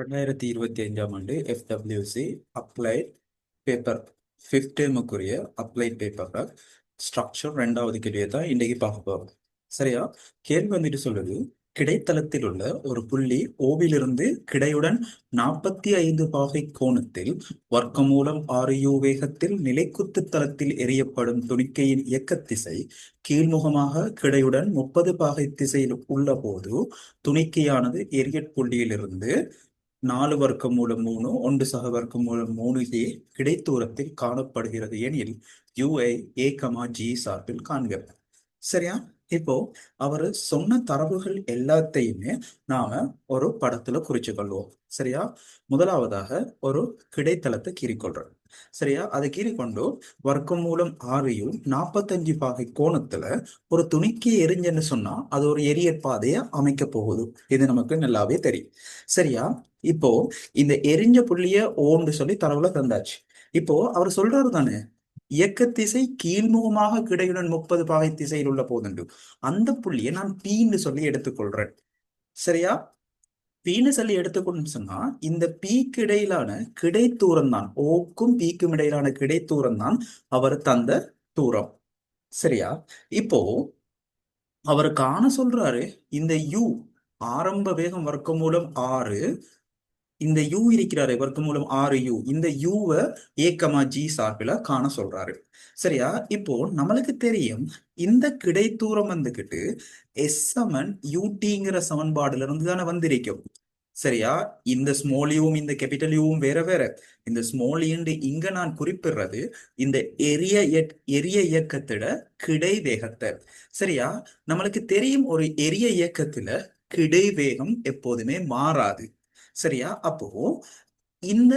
ரெண்டாயிரத்தி இருபத்தி அஞ்சாம் ஆண்டு எஃப்டபிள்யூசி அப்ளைட் பேப்பர் ஃபிஃப்த் டேமுக்குரிய அப்ளைட் பேப்பர் ஸ்ட்ரக்சர் ரெண்டாவது கேள்வியை தான் இன்றைக்கு பார்க்க போகிறோம் சரியா? கேள்வி வந்துட்டு சொல்லுது கிடைத்தளத்தில் உள்ள ஒரு புள்ளி ஓவிலிருந்து கிடையுடன் நாற்பத்தி ஐந்து பாகை கோணத்தில் வர்க்கமூலம் ஆறு யூ வேகத்தில் நிலைக்குத்து தளத்தில் எரியப்படும் துணிக்கையின் இயக்க திசை கீழ்முகமாக கிடையுடன் முப்பது பாகை திசையில் உள்ள போது துணிக்கையானது எரியற் புள்ளியிலிருந்து நாலு வர்க்கம் மூலம் மூணு ஒன்று சக வர்க்கம் மூலம் மூணு ஏ கிடைத்தூரத்தில் காணப்படுகிறது எனில் யூஐ ஏ கமா ஜி சார்பில் காண்க. சரியா? இப்போ அவர் சொன்ன தரவுகள் எல்லாத்தையுமே நாம ஒரு படத்துல குறிச்சு கொள்வோம். சரியா? முதலாவதாக ஒரு கிடைத்தளத்தை கீறிக்கொள்றோம் சரியா? அதை கீறிக்கொண்டு வர்க்கம் மூலம் ஆறையும் நாற்பத்தஞ்சு பாகை கோணத்துல ஒரு துணிக்கு எரிஞ்சன்னு சொன்னா அது ஒரு எரியற் பாதையை அமைக்க போகுது. இது நமக்கு நல்லாவே தெரியும். சரியா? இப்போ இந்த எரிஞ்ச புள்ளிய ஓன்னு சொல்லி தரவுல தந்தாச்சு. இப்போ அவர் சொல்றாரு தானே இயக்க திசை கீழ்முகமாக கிடையுடன் முப்பது பாகை திசையில் உள்ள போதுண்டு. அந்த புள்ளியை நான் பீன்னு சொல்லி எடுத்துக்கொள்றேன். சரியா? பீன்னு சொல்லி எடுத்துக்கொண்டு சொன்னா இந்த பீக்கு இடையிலான கிடை தூரம் தான் ஓக்கும் பீக்கும் இடையிலான கிடை தூரம் தான் அவர் தந்த தூரம். சரியா? இப்போ அவர் காண சொல்றாரு இந்த யூ ஆரம்ப வேகம் வர்க்கம் மூலம் ஆறு இந்த யூ இருக்கிறாரு வர்க்கம் மூலம் ஆறு யூ இந்த யூவை ஏக்கமா ஜி சார்பில் காண சொல்றாரு. சரியா? இப்போ நம்மளுக்கு தெரியும் இந்த கிடைத்தூரம் வந்துகிட்டு எஸ் சமன் யூடிங்கிற சமன்பாடுல இருந்து தானே வந்திருக்கும். சரியா? இந்த ஸ்மால் யூவும் இந்த கேபிட்டல் யூவும் வேற வேற. இந்த ஸ்மால் யூண்டு இங்க நான் குறிப்பிடுறது இந்த எரிய எரிய இயக்கத்திட கிடை வேகத்தை சரியா? நம்மளுக்கு தெரியும் ஒரு எரிய இயக்கத்துல கிடை வேகம் எப்போதுமே மாறாது. சரியா? அப்போ இந்த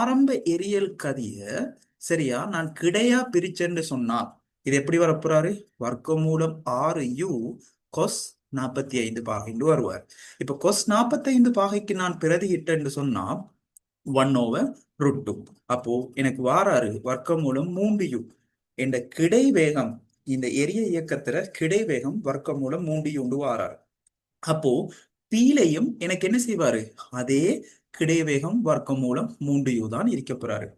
ஆரம்ப எரியல் கதிய சரியா நான் கிடையா பிரிச்சேன்னு சொன்னா இது எப்படி வரப்போறாரு? வர்க்க மூலம் ஆறு யூ கொஸ் நாற்பத்தி ஐந்து பாகைன்னு வருவார். இப்ப கொஸ் நாற்பத்தி ஐந்து பாகைக்கு நான் பிரதிகிட்டேன்னு சொன்னா ஒன் ஓவர் ரூட் டூ அப்போ எனக்கு வாராரு வர்க்க மூலம் மூன்று யூ. என்ற கிடை வேகம் இந்த எரிய இயக்கத்துல கிடை வேகம் வர்க்க மூலம் மூன்று யூண்டு வாராரு. அப்போ பீலையும் எனக்கு என்ன செய்வாரு? அதே கிடைவேகம் வர்க்கம் மூலம் மூன்று யூ தான் இருக்க போறாரு.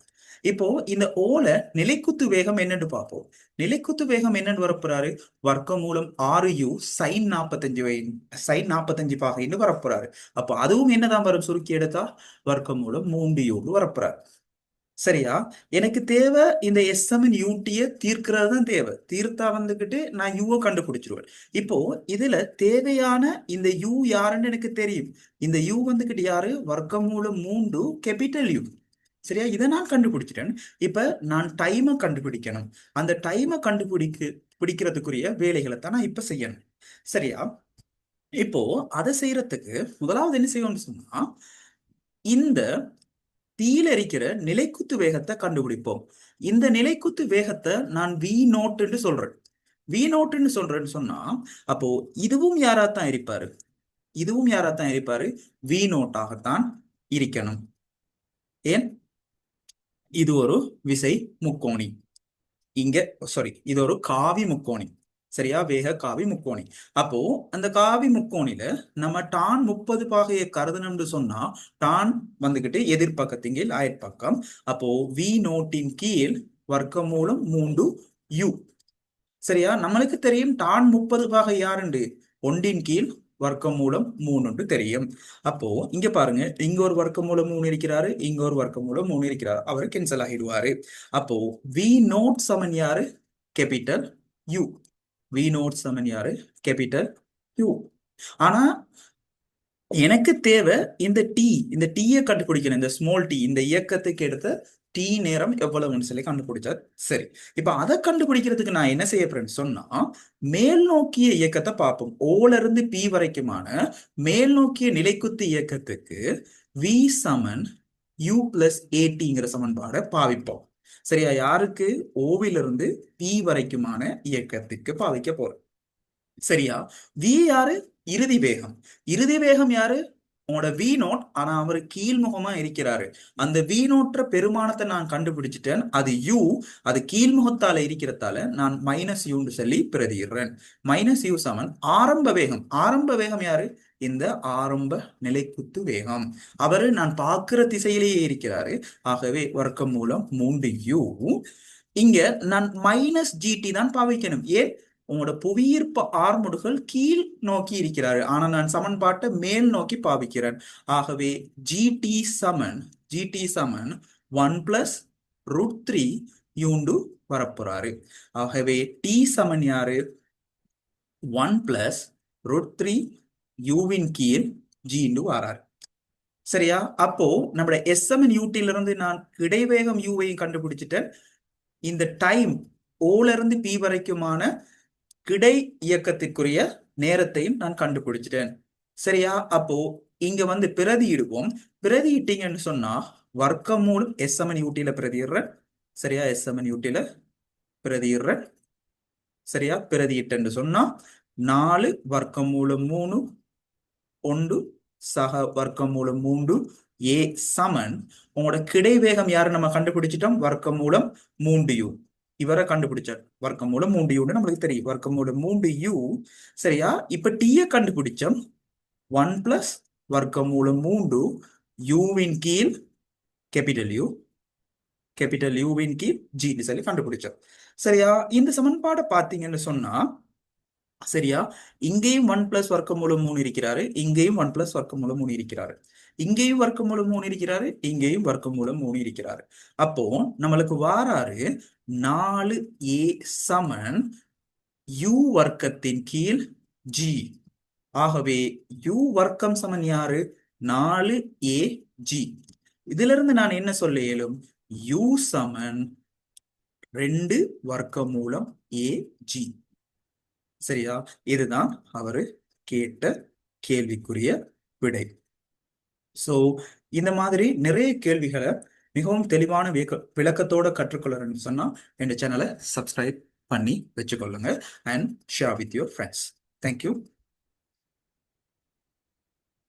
இப்போ இந்த ஓல நிலைக்குத்து வேகம் என்னன்னு பார்ப்போம். நிலைக்குத்து வேகம் என்னன்னு வரப்போறாரு வர்க்கம் மூலம் ஆறு யூ சைன் நாற்பத்தஞ்சு சைன் நாற்பத்தஞ்சு பாகைன்னு வரப்போறாரு அப்போ அதுவும் என்னதான் வரும்? சுருக்கி எடுத்தா வர்க்கம் மூலம் மூன்று யூன்னு வரப்போறாரு சரியா? எனக்கு தேவை இந்த எஸ்எம்என் யூட்டிய தீர்க்கிறது தான் தேவை. தீர்த்தா வந்துகிட்டு நான் யூவை கண்டுபிடிச்சிருவேன். இப்போ இதுல தேவையான இந்த யூ யாருன்னு எனக்கு தெரியும். இந்த யூ வந்துகிட்டு யாரு? வர்க்கமூலம் மூன்று கேபிட்டல் யூ சரியா? இதை நான் கண்டுபிடிச்சிட்டேன். இப்ப நான் டைமை கண்டுபிடிக்கணும். அந்த டைமை கண்டுபிடிக்க பிடிக்கிறதுக்குரிய வேலைகளை தான் நான் இப்ப செய்யணும். சரியா? இப்போ அதை செய்யறதுக்கு முதலாவது என்ன செய்யணும்னு சொன்னா இந்த தீயில் இருக்கிற நிலைக்குத்து வேகத்தை கண்டுபிடிப்போம். இந்த நிலைக்குத்து வேகத்தை நான் வி நோட்டுன்னு சொல்றேன். வி நோட்டுன்னு சொல்றேன்னு சொன்னா அப்போ இதுவும் யாராத்தான் இருப்பாரு இதுவும் யாராத்தான் இருப்பாரு வி நோட்டாகத்தான் இருக்கணும் ஏன்? இது ஒரு விசை முக்கோணி. இங்க சாரி இது ஒரு காவி முக்கோணி. சரியா? வேக காவி முக்கோணி. அப்போ அந்த காவி முக்கோணில நம்ம டான் முப்பது பாகையை கருதணும்னு சொன்னா டான் வந்துகிட்டு எதிர்பக்கத்தின் கீழ் அயற்பக்கம் அப்போ வி நோட்டின் கீழ் வர்க்க மூலம் மூன்று யூ சரியா? நம்மளுக்கு தெரியும் டான் முப்பது பாகை யாருண்டு? ஒன்றின் கீழ் வர்க்கம் மூலம் மூணுன்னு தெரியும். அப்போ இங்க பாருங்க இங்க ஒரு வர்க்கம் மூலம் மூணு இருக்கிறாரு இங்க ஒரு வர்க்கம் மூலம் மூணு இருக்கிறாரு. அவர் கேன்சல் ஆகிடுவாரு. அப்போ வி நோட் சமன் யாரு? கேபிட்டல் யூ வி நோட் சமன் யாரு? கேபிட்டல் யூ ஆனா எனக்கு தேவை இந்த டி இந்த டீயை கண்டுபிடிக்கணும். இந்த ஸ்மால் டி இந்த இயக்கத்துக்கு எடுத்த டி நேரம் எவ்வளவுன்னு சொல்லி கண்டுபிடிச்சா சரி. இப்ப அதை கண்டுபிடிக்கிறதுக்கு நான் என்ன செய்ய போறேன்னு சொன்னா மேல் நோக்கிய இயக்கத்தை பார்ப்போம். ஓல இருந்து பி வரைக்குமான மேல் நோக்கிய நிலைக்குத்து இயக்கத்துக்கு வி சமன் யூ பிளஸ் ஏடிங்கிற சமன்பாடை பாவிப்போம். சரியா? யாருக்கு? ஓவிலிருந்து பி வரைக்குமான இயக்கத்துக்கு பாதிக்க போறோம் சரியா? வி யாரு? இறுதி வேகம். இறுதி வேகம் யாரு? உங்களோட வி நோட் ஆனா அவர் கீழ்முகமா இருக்கிறாரு. அந்த வி நோட்ற பெருமானத்தை நான் கண்டுபிடிச்சிட்டேன். அது யூ அது கீழ்முகத்தால இருக்கிறதால நான் மைனஸ் யூன்னு சொல்லி பிரதிடுறேன் மைனஸ் யூ சமன் ஆரம்ப வேகம். ஆரம்ப வேகம் யாரு? இந்த ஆரம்ப நிலைக்குத்து வேகம். அவரு நான் பார்க்கிற திசையிலேயே இருக்கிறாரு. ஆகவே வர்க்க மூலம் மூன்று யூ இங்க நான் மைனஸ் ஜிடி தான் பாவிக்கணும். ஏன்? உங்களோட புவியீர்ப்பு ஆர்முடுகள் கீழ் நோக்கி இருக்கிறாரு ஆனால் நான் சமன்பாட்டை மேல் நோக்கி பாவிக்கிறேன். ஆகவே ஜிடி சமன் ஜிடி சமன் ஒன் பிளஸ் ரூட் த்ரீ யூண்டு வரப்போறாரு. ஆகவே டி சமன் யாரு? ஒன் பிளஸ் ரூட் த்ரீ யூவின் கீழ் ஜின்னு வராரு. சரியா? அப்போ நம்மளோட எஸ்எம்என் யூடில இருந்து நான் இடைவேகம் யூவையும் கண்டுபிடிச்சிட்டேன். இந்த டைம் ஓல இருந்து பி வரைக்குமான கிடை இயக்கத்திற்குரிய நேரத்தையும் நான் கண்டுபிடிச்சிட்டேன். சரியா? அப்போ இங்க வந்து பிரதியிடுவோம். பிரதியிட்டீங்கன்னு சொன்னா வர்க்கமூலம் எஸ்எம்என் யூட்டியில பிரதியிடுறேன் சரியா? எஸ் எம்என் யூட்டியில பிரதியிடுறேன் சரியா? பிரதியிட்டேன்னு சொன்னா நாலு வர்க்கமூலம் மூணு ஒன்று சக வர்க்கமூலம் மூன்று ஏ சமன் உங்களோட கிடைவேகம் யாரு? நம்ம கண்டுபிடிச்சிட்டோம். வர்க்கமூலம் மூன்று யூ இவரை கண்டுபிடிச்சார். வர்க்கமூலம் மூன்று யூன்னு நம்மளுக்கு தெரியும். வர்க்கமூலம் மூன்று யூ சரியா? இப்ப டீயை கண்டுபிடிச்சோம். ஒன் பிளஸ் வர்க்கமூலம் மூன்று யூவின் கீழ் கேபிட்டல் யூ கேபிட்டல் யூவின் கீழ் ஜின்னு சொல்லி கண்டுபிடிச்சோம். சரியா? இந்த சமன்பாடை பார்த்தீங்கன்னு சொன்னா சரியா? இங்கேயும் ஒன் பிளஸ் வர்க்கமூலம் மூணு இருக்கிறாரு. இங்கேயும் ஒன் பிளஸ் வர்க்கமூலம் மூணு இருக்கிறாரு. இங்கேயும் வர்க்கமூலம் மூணு இருக்கிறாரு. இங்கேயும் வர்க்கமூலம் மூணு இருக்கிறாரு. அப்போ நம்மளுக்கு வாராரு நாலு ஏ சமன் யூ வர்க்கத்தின் கீழ் ஜி ஆகவே யூ வர்க்கம் சமன் யாரு? நாலு ஏ ஜி இதுல இருந்து நான் என்ன சொல்ல இயலும்? யூ சமன் ரெண்டு வர்க்கமூலம் ஏ ஜி சரியா? இதுதான் அவரு கேட்ட கேள்விக்குரிய விடை. சோ இந்த மாதிரி நிறைய கேள்விகளை மிகவும் தெளிவான விளக்கத்தோட கற்றுக்கொள்ளணும்னு சொன்னா என் சேனலை சப்ஸ்கிரைப் பண்ணி வச்சுக்கொள்ளுங்க and share with your friends thank you